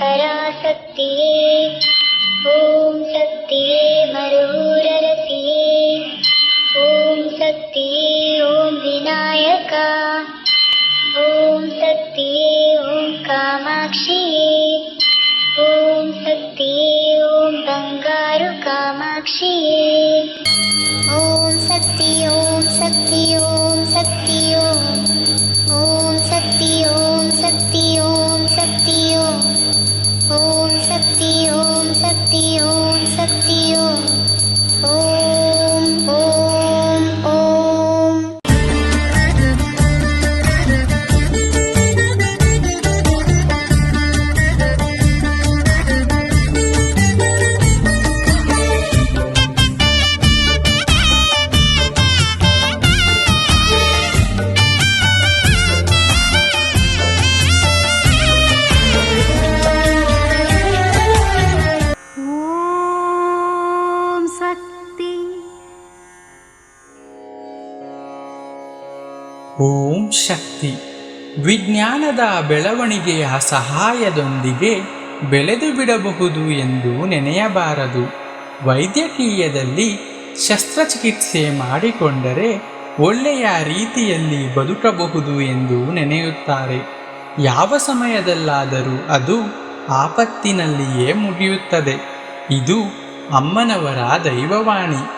पराशक्तिये ॐ शक्तिये मरुरसि ॐ शक्तिये ॐ विनायका ॐ शक्तिये ॐ कामाक्षिये ॐ शक्तिये ॐ बङ्गारुकामाक्षी ಓಂ ಶಕ್ತಿ. ವಿಜ್ಞಾನದ ಬೆಳವಣಿಗೆಯ ಸಹಾಯದೊಂದಿಗೆ ಬೆಳೆದು ಬಿಡಬಹುದು ಎಂದು ನೆನೆಯಬಾರದು. ವೈದ್ಯಕೀಯದಲ್ಲಿ ಶಸ್ತ್ರಚಿಕಿತ್ಸೆ ಮಾಡಿಕೊಂಡರೆ ಒಳ್ಳೆಯ ರೀತಿಯಲ್ಲಿ ಬದುಕಬಹುದು ಎಂದು ನೆನೆಯುತ್ತಾರೆ. ಯಾವ ಸಮಯದಲ್ಲಾದರೂ ಅದು ಆಪತ್ತಿನಲ್ಲಿಯೇ ಮುಗಿಯುತ್ತದೆ. ಇದು ಅಮ್ಮನವರ ದೈವವಾಣಿ.